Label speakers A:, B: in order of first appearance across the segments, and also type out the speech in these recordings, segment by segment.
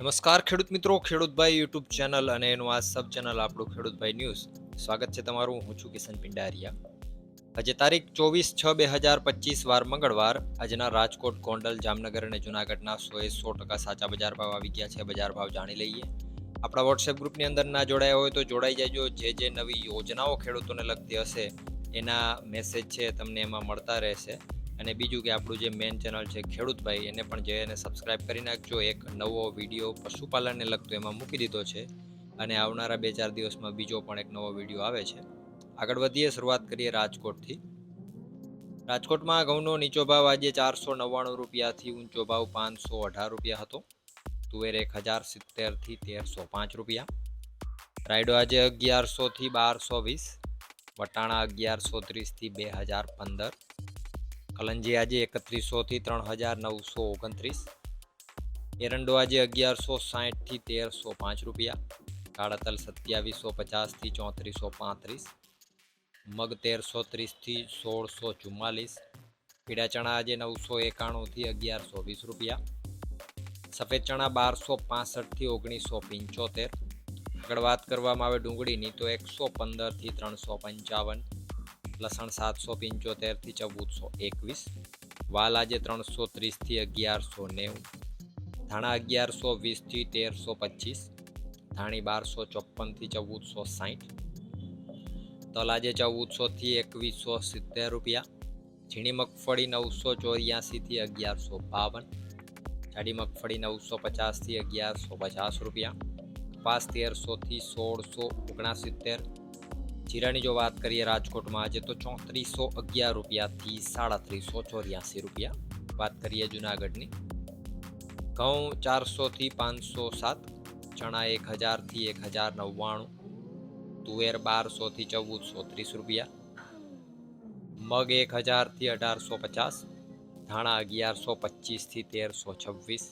A: નમસ્કાર ખેડૂત મિત્રો, ખેડૂતભાઈ યુટ્યુબ ચેનલ અને એનું આ સબ ચેનલ આપણું ખેડૂતભાઈ ન્યૂઝ. સ્વાગત છે તમારું, હું છું કિશન પિંડારિયા. આજે તારીખ ચોવીસ છ બે હજાર પચીસ વાર મંગળવાર આજના રાજકોટ, ગોંડલ, જામનગર અને જુનાગઢના સો એ સો ટકા સાચા બજાર ભાવ આવી ગયા છે. બજાર ભાવ જાણી લઈએ. આપણા વોટ્સએપ ગ્રુપની અંદર ના જોડાયા હોય તો જોડાઈ જજો. જે જે નવી યોજનાઓ ખેડૂતોને લગતી હશે એના મેસેજ છે તમને એમાં મળતા રહેશે. અને બીજું કે આપણું જે મેઇન ચેનલ છે ખેડૂતભાઈ, એને પણ જે એને સબસ્ક્રાઇબ કરી નાખજો. એક નવો વીડિયો પશુપાલનને લગતો એમાં મૂકી દીધો છે. અને આવનારા બે ચાર દિવસમાં બીજો પણ એક નવો વીડિયો આવે છે. આગળ વધીએ, શરૂઆત કરીએ રાજકોટથી. રાજકોટમાં ઘઉંનો નીચો ભાવ આજે ચારસો નવ્વાણું રૂપિયાથી ઊંચો ભાવ પાંચસો અઢાર રૂપિયા હતો. તુવેર એક હજાર સિત્તેરથી તેરસો પાંચ રૂપિયા. રાયડો આજે અગિયારસોથી બારસો વીસ. વટાણા અગિયારસો ત્રીસથી બે હજાર પંદર. કલંજી આજે એકત્રીસોથી ત્રણ હજાર નવસો ઓગણત્રીસ. એરંડો આજે અગિયારસો સાહીઠથી તેરસો પાંચ રૂપિયા. કાળાતલ સત્યાવીસો પચાસથી ચોત્રીસો પાંત્રીસ. મગ તેરસો ત્રીસથી સોળસો ચુમ્માલીસ. પીળા ચણા આજે નવસો એકાણુંથી અગિયારસો વીસ રૂપિયા. સફેદ ચણા બારસો પાસઠથી ઓગણીસો પંચોતેર. આગળ વાત કરવામાં આવે ડુંગળીની તો એકસો પંદરથી ત્રણસો પંચાવન. લસણ સાતસો પંચોતેરથી ચૌદસો એકવીસ, વાલ આજે ત્રણસો ત્રીસથી અગિયારસો નેવું, ધાણા અગિયારસો વીસથી તેરસો પચીસ, ધાણી બારસો ચોપનથી ચૌદસો સાઠ તલ આજે ચૌદસોથી એકવીસો સિત્તેર રૂપિયા, ઝીણી મગફળી નવસો ચોર્યાસીથી અગિયારસો બાવન, જાડી મગફળી નવસો પચાસથી અગિયારસો પચાસ રૂપિયા, કપાસ તેરસોથી સોળસો ઓગણસિત્તેર જીરાની જો વાત કરીએ રાજકોટમાં, આજે તો ચોત્રીસો અગિયાર રૂપિયાથી સાડત્રીસો ચોર્યાસી રૂપિયા. વાત કરીએ જુનાગઢની. ઘઉં ચારસોથી પાંચસો સાત, ચણા એક હજારથી એક હજાર નવ્વાણું, તુવેર બારસોથી ચૌદસો ત્રીસ રૂપિયા, મગ એક હજારથી અઢારસો પચાસ, ધાણા અગિયારસો પચીસથી તેરસો છવ્વીસ,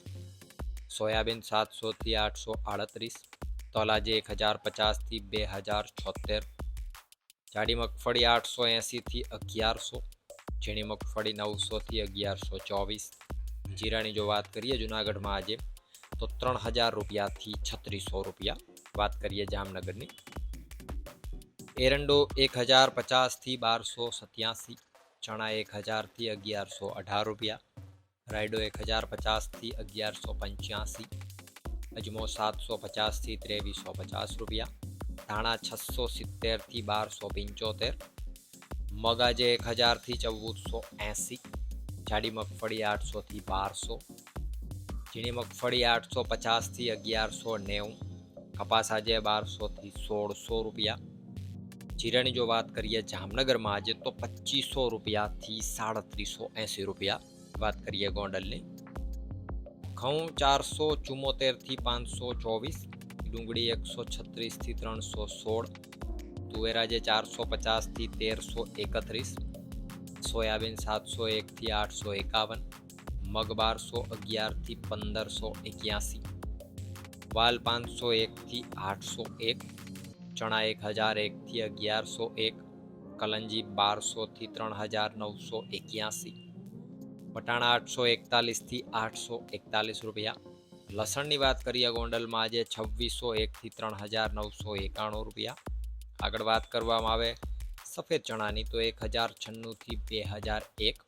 A: સોયાબીન સાતસોથી આઠસો આડત્રીસ, તોલાજી એક હજાર પચાસથી બે હજાર છોતેર જાડી મગફળી આઠસો એંસીથી અગિયારસો, ઝીણી મગફળી નવસોથી અગિયારસો ચોવીસ. જીરાની જો વાત કરીએ જુનાગઢમાં આજે, તો ત્રણ હજાર રૂપિયાથી છત્રીસો રૂપિયા વાત કરીએ જામનગરની. એરંડો એક હજાર પચાસથી બારસો સત્યાસી, ચણા એક હજારથી અગિયારસો અઢાર રૂપિયા, રાયડો એક હજાર પચાસથી અગિયારસો પંચ્યાસી, અજમો સાતસો પચાસથી ત્રેવીસો પચાસ રૂપિયા ધાણા છસો સિત્તેરથી બારસો પંચોતેર, મગાજે એક હજારથી ચૌદસો એંસી, જાડી મગફળી આઠસોથી બારસો, ઝીણી મગફળી આઠસો પચાસથી અગિયારસો નેવું, કપાસ આજે બારસોથી સોળસો રૂપિયા. જીરાની જો વાત કરીએ જામનગરમાં આજે તો પચીસો રૂપિયાથી સાડત્રીસો એંસી રૂપિયા વાત કરીએ ગોંડલની. ઘઉં ચારસો ચુમ્મોતેરથી પાંચસો ચોવીસ ડુંગળી એકસો છત્રીસથી ત્રણસો સોળ, તુવેર આજે ચારસો પચાસથી તેરસો એકત્રીસ, સોયાબીન સાતસો એકથી આઠસો એકાવન, મગ બારસો અગિયારથી પંદરસો એક્યાસી, વાલ પાંચસો એકથી આઠસો એક, ચણા એક હજાર એકથી અગિયારસો એક, કલંજી બારસોથી ત્રણ હજાર નવસો એક્યાસી વટાણા આઠસો એકતાલીસથી આઠસો એકતાલીસ રૂપિયા લસણની વાત કરીએ, ગોંડલમાં આજે છવ્વીસો એકથી ત્રણ હજાર નવસો એકાણું રૂપિયા. આગળ વાત કરવામાં આવે સફેદ ચણાની, તો એક હજાર છન્નુંથી બે હજાર એક,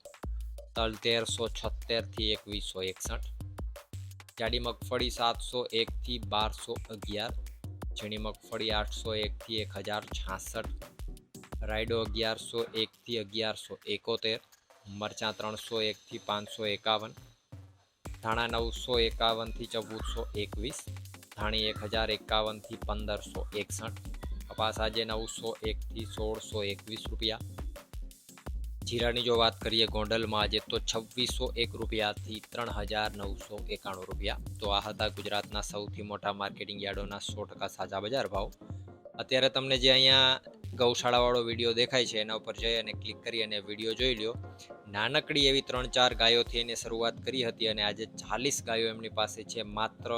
A: તલ તેરસો છોતેરથી એકવીસો એકસઠ, જાડી મગફળી સાતસો એકથી બારસો અગિયાર, ઝીણી મગફળી આઠસો એકથી એક હજાર છાસઠ, રાયડો અગિયારસો એકથી અગિયારસો એકોતેર, મરચાં ત્રણસો એકથી પાંચસો એકાવન ધાણા નવસો એકાવનથી ચૌદસો એકવીસ, ધાણી એક હજાર એકાવનથી પંદરસો એકસઠ, કપાસ આજે નવસો એકથી સોળસો એકવીસ રૂપિયા. જીરાની જો વાત કરીએ ગોંડલમાં આજે તો છવ્વીસો એક રૂપિયાથી ત્રણ હજાર નવસો એકાણું રૂપિયા. તો આ હતા ગુજરાતના સૌથી મોટા માર્કેટિંગ યાર્ડોના સો ટકા સાચા બજાર ભાવ. અત્યારે તમને જે અહીંયા ગૌશાળાવાળો વીડિયો દેખાય છે, એના ઉપર જઈ અને ક્લિક કરી અને વીડિયો જોઈ લ્યો. નાનકડી એવી ત્રણ ચાર ગાયોથી એને શરૂઆત કરી હતી અને આજે ચાલીસ ગાયો એમની પાસે છે માત્ર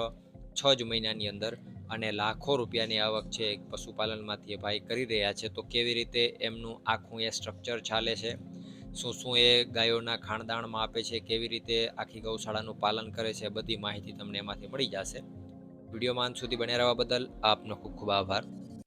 A: છ જ મહિનાની અંદર અને લાખો રૂપિયાની આવક છે એક પશુપાલનમાંથી એ ભાઈ કરી રહ્યા છે. તો કેવી રીતે એમનું આખું એ સ્ટ્રક્ચર ચાલે છે? શું શું એ ગાયોના ખાણદાણમાં આપે છે? કેવી રીતે આખી ગૌશાળાનું પાલન કરે છે? બધી માહિતી તમને એમાંથી મળી જશે. વિડીયોમાં અંત સુધી બન્યા રહેવા બદલ આપનો ખૂબ ખૂબ આભાર.